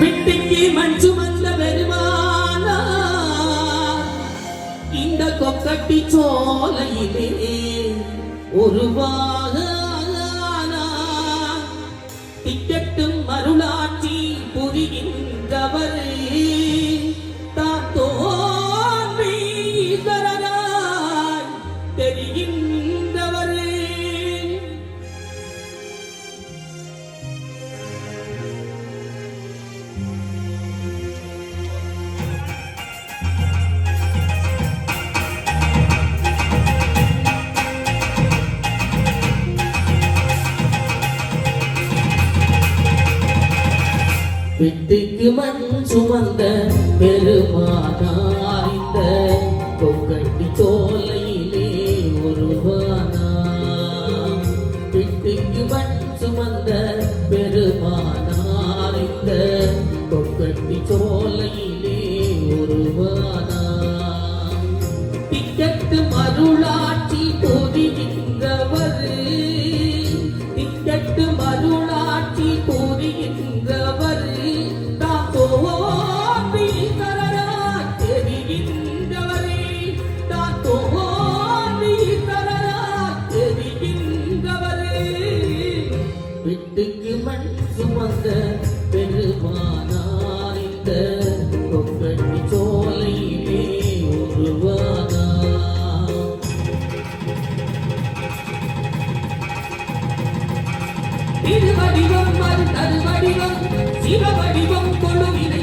பிட்டிக்கு மண் சுமந்த பெருமானா இந்த கொக்கட்டி சோலையிலே உருவாக திக்கட்டும் மருளாட்சி புரிகின்றவரே தாத்தோன்றி தரராய் தெரிகின்ற வீட்டுக்கு மண் சுமந்த பெருமானாய்ந்த இந்த சோலையிலே உருவானா வீட்டுக்கு மண் சுமந்த பெருமானாய்ந்த இந்த சோலையிலே உருவானா திக்கட்டு மருளாட்சி இது வடிவம் அது தரு வடிவம் சிவ வடிவம் கொழுவினை